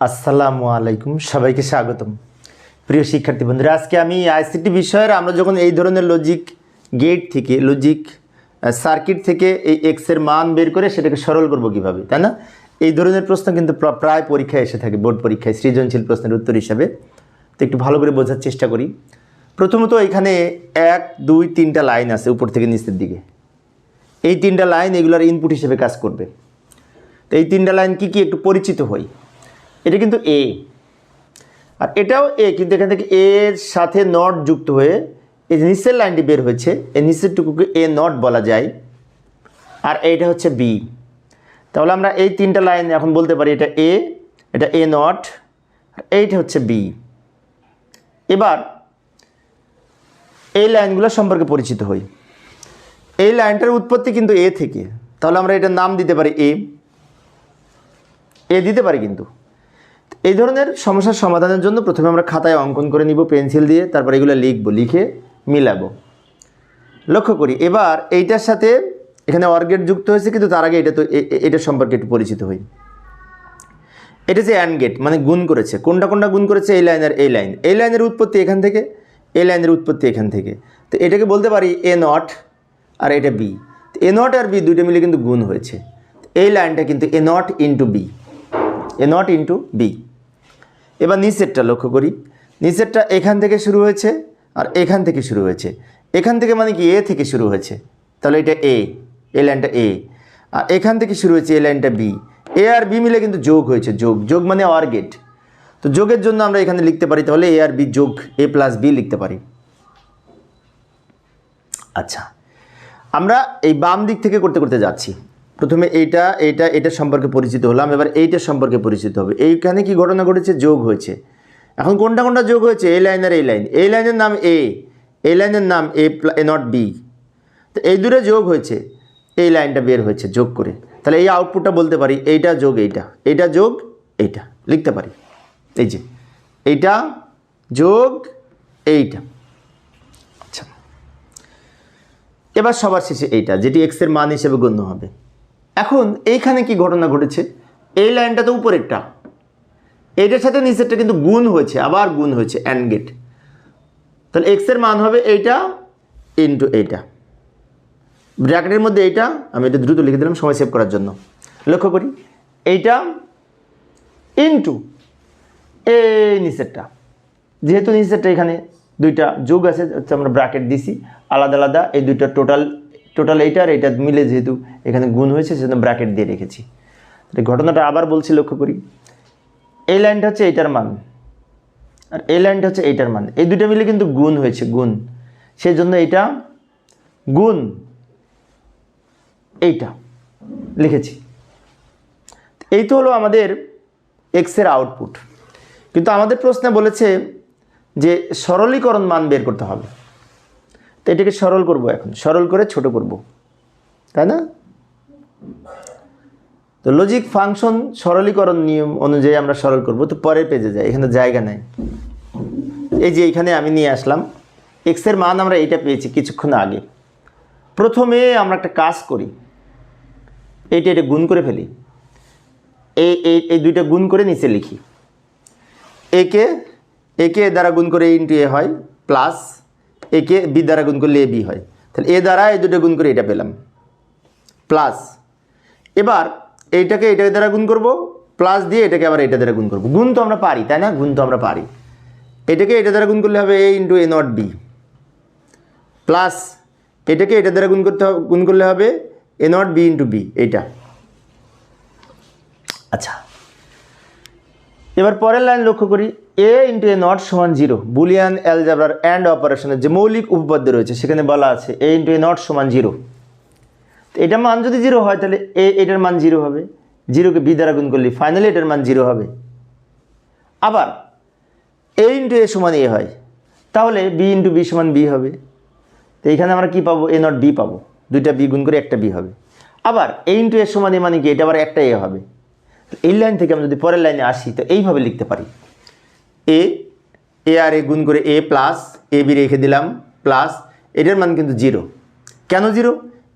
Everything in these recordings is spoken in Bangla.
আসসালামু আলাইকুম, সবাইকে স্বাগতম। প্রিয় শিক্ষার্থী বন্ধুরা, আজকে আমি আইসিটি বিষয়ের আমরা যখন এই ধরনের লজিক গেট থেকে লজিক সার্কিট থেকে এই এক্সের মান বের করে সেটাকে সরল করব কীভাবে, তাই না? এই ধরনের প্রশ্ন কিন্তু প্রায় পরীক্ষায় এসে থাকে বোর্ড পরীক্ষায়, সৃজনশীল প্রশ্নের উত্তর হিসাবে। তো একটু ভালো করে বোঝার চেষ্টা করি। প্রথমত এখানে এক, দুই, তিনটা লাইন আছে উপর থেকে নিচের দিকে। এই তিনটা লাইন এগুলোর ইনপুট হিসেবে কাজ করবে। তো এই তিনটা লাইন কি কি একটু পরিচিত হই। এটা কিন্তু এ আর এটাও এ কিন্তু এখান থেকে এর সাথে নট যুক্ত হয়ে এই নিচের লাইনটি বের হয়েছে, এই নিচেরটুকুকে এ নট বলা যায়। আর এইটা হচ্ছে বি তাহলে আমরা এই তিনটা লাইন এখন বলতে পারি, এটা এ এটা এ নট আর এইটা হচ্ছে বি এবার এই লাইনগুলো সম্পর্কে পরিচিত হই। এই লাইনটার উৎপত্তি কিন্তু এ থেকে। তাহলে আমরা এটার নাম দিতে পারি এ এ দিতে পারি কিন্তু। এই ধরনের সমস্যার সমাধানের জন্য প্রথমে আমরা খাতায় অঙ্কন করে নিব, পেন্সিল দিয়ে, তারপর এগুলো লিখব, লিখে মিলাবো। লক্ষ্য করি, এবার এইটার সাথে এখানে অর্গেট যুক্ত হয়েছে, কিন্তু তার আগে এটা তো এটার সম্পর্কে একটু পরিচিত হই। এটা যে অ্যান্ড গেট মানে গুণ করেছে। কোনটা কোনটা গুণ করেছে? এই লাইনের, এই লাইন। এই লাইনের উৎপত্তি এখান থেকে, এই লাইনের উৎপত্তি এখান থেকে। তো এটাকে বলতে পারি এ নট আর এটা B A not R B দুইটা মিলে কিন্তু গুণ হয়েছে। এই লাইনটা কিন্তু A not into B A not into B এবার নিচেরটা লক্ষ্য করি। নিচেরটা এখান থেকে শুরু হয়েছে আর এখান থেকে শুরু হয়েছে। এখান থেকে মানে কি? এ থেকে শুরু হয়েছে। তাহলে এটা এ এ লাইনটা এ। আর এখান থেকে শুরু হয়েছে এ লাইনটা বি। এ আর বি মিলে কিন্তু যোগ হয়েছে, যোগ। যোগ মানে অর গেট তো যোগের জন্য আমরা এখানে লিখতে পারি, তাহলে এ আর বি যোগ, এ প্লাস বি লিখতে পারি। আচ্ছা। আমরা এই বাম দিক থেকে করতে করতে যাচ্ছি। প্রথমে এইটা এইটা এটা সম্পর্কে পরিচিত হলাম, এবার এইটা সম্পর্কে পরিচিত হবে। এইখানে কি ঘটনা ঘটেছে? যোগ হয়েছে। এখন কোনটা কোনটা যোগ হয়েছে? এই লাইন আর এই লাইন এই লাইনের নাম এ এই লাইনের নাম এ এ নট বি তো এই দূরে যোগ হয়েছে। এই লাইনটা বের হয়েছে, যোগ করে। তাহলে এই আউটপুটটা বলতে পারি, এইটা যোগ এইটা এইটা যোগ এইটা, লিখতে পারি। এই যে, এইটা যোগ এইটা। আচ্ছা। এবার সবার শেষে এইটা, যেটি এক্সের মান হিসেবে গণ্য হবে। এখন এইখানে কি ঘটনা ঘটেছে? এই লাইনটা তো উপরেরটা। এইটার সাথে নিচেরটা কিন্তু গুণ হয়েছে, আবার গুণ হয়েছে অ্যান্ড গেট তাহলে এক্সের মান হবে এইটা ইন্টু এইটা। ব্র্যাকেটের মধ্যে এইটা, আমি এটা দ্রুত লিখে দিলাম সময় সেভ করার জন্য। লক্ষ্য করি, এইটা ইন্টু এই নিচেরটা। যেহেতু নিচেরটা এখানে দুইটা যোগ আছে, হচ্ছে আমরা ব্র্যাকেট দিছি, আলাদা আলাদা এই দুইটা টোটাল টোটাল এইটা আর এইটা মিলে যেহেতু এখানে গুণ হয়েছে, সেজন্য ব্র্যাকেট দিয়ে রেখেছি। তাহলে ঘটনাটা আবার বলছি, লক্ষ্য করি। এই লাইনটা হচ্ছে এইটার মান। আর এই লাইনটা হচ্ছে এইটার মান। এই দুইটা মিলে কিন্তু গুণ হয়েছে, গুণ। সেই জন্য এইটা গুণ এইটা লিখেছি। এই তো হলো আমাদের এক্সের আউটপুট কিন্তু আমাদের প্রশ্নে বলেছে যে সরলীকরণ মান বের করতে হবে। তো এটাকে সরল করব এখন। সরল করে ছোট করব। তাই না? তো লজিক ফাংশন সরলীকরণ নিয়ম অনুযায়ী আমরা সরল করব। তো পরের পেজে যাই, এখানে জায়গা নাই। এই যে এখানে আমি নিয়ে আসলাম। এক্সের মান আমরা এইটা পেয়েছি কিছুক্ষণ আগে। প্রথমে আমরা একটা কাজ করি। এইটা এটা গুণ করে ফেলি। এই এই দুইটা গুণ করে নিচে লিখি। একে একে দ্বারা গুণ করে ইন্টু এ হয়? প্লাস একে বি দ্বারা গুণ করলে এ বি হয়। তাহলে এ দ্বারা এই দুটো গুণ করে এটা পেলাম। প্লাস এবার এইটাকে এটা দ্বারা গুণ করব, প্লাস দিয়ে এটাকে আবার এটা দ্বারা গুণ করব। গুণ তো আমরা পারি, তাই না? গুণ তো আমরা পারি। এটাকে এটা দ্বারা গুণ করলে হবে A into A not B. Plus এটাকে এটা দ্বারা গুণ করতে হবে গুণ করলে হবে A not B into B, এইটা। আচ্ছা। এবার পরের লাইন লক্ষ্য করি এ ইন্টু এ নট সমান জিরো বুলিয়ান অ্যালজাবরার অ্যান্ড অপারেশনের যে মৌলিক উপপাদ্য রয়েছে, সেখানে বলা আছে এ ইন্টু এ নট সমান জিরো তো এটার মান যদি জিরো হয়, তাহলে এ এটার মান জিরো হবে জিরোকে বি দ্বারা গুণ করলে ফাইনালি এটার মান জিরো হবে। আবার এ ইন্টু এ সমান এ হয়, তাহলে বি ইন্টু বি সমান বি হবে। তো এইখানে আমরা কি পাবো? এ নট বি পাবো। দুইটা বি গুণ করে একটা বি হবে। আবার এ ইন্টু এ সমান এ মানে কি? এটা আবার একটা এ হবে। এই লাইন থেকে আমরা যদি পরের লাইনে আসি, তো এইভাবে লিখতে পারি। এ এ আর এ গুণ করে এ প্লাস এ বি রেখে দিলাম, প্লাস এটার মান কিন্তু জিরো। কেন zero?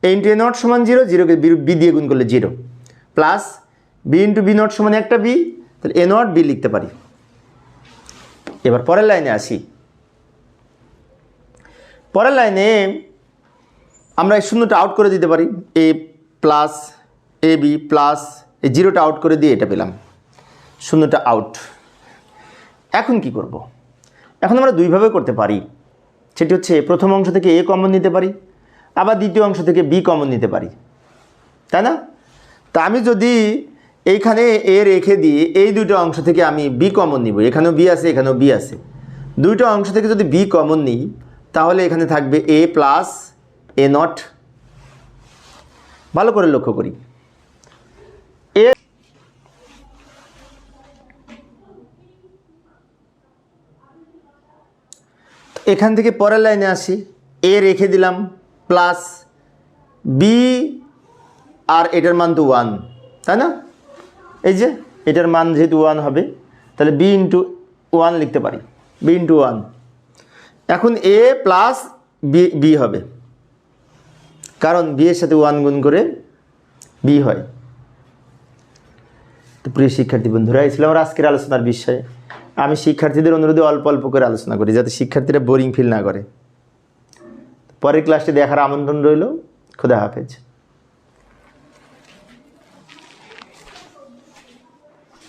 A into A not সমান জিরো, জিরোকে বি দিয়ে গুণ করলে zero. Plus B into B not সমান একটা বি, তাহলে এ নট বি লিখতে পারি। এবার পরের লাইনে আসি। পরের লাইনে আমরা এই শূন্যটা আউট করে দিতে পারি। A plus A B plus এই জিরোটা আউট করে দিয়ে এটা পেলাম। শূন্যটা আউট এখন কি করব। এখন আমরা দুইভাবে করতে পারি। সেটি হচ্ছে প্রথম অংশ থেকে এ কমন নিতে পারি, আবার দ্বিতীয় অংশ থেকে বি কমন নিতে পারি। তাই না? তা আমি যদি এইখানে এ রেখে দিয়ে এই দুটো অংশ থেকে আমি বি কমন নিব, এখানেও বি আছে, এখানেও বি আছে। দুইটা অংশ থেকে যদি বি কমন নিই, তাহলে এখানে থাকবে এ প্লাস এ নট ভালো করে লক্ষ্য করি। এখান থেকে পরের লাইনে আসি। এ রেখে দিলাম প্লাস বি আর এটার মান তো ওয়ান তাই না? এই যে এটার মান যেহেতু ওয়ান হবে, তাহলে বি ইন্টু ওয়ান লিখতে পারি। বি ইন্টু ওয়ান এখন এ প্লাস বি বি হবে। কারণ বি এর সাথে ওয়ান গুণ করে বি হয়। তো প্রিয় শিক্ষার্থী বন্ধুরা, এই ছিল আমার আজকের আলোচনার বিষয়। আমি শিক্ষার্থীদের অনুরোধে অল্প অল্প করে আলোচনা করি, যাতে শিক্ষার্থীরা বোরিং ফিল না করে। পরের ক্লাসটি দেখার আমন্ত্রণ রইল। খুদা হাফেজ।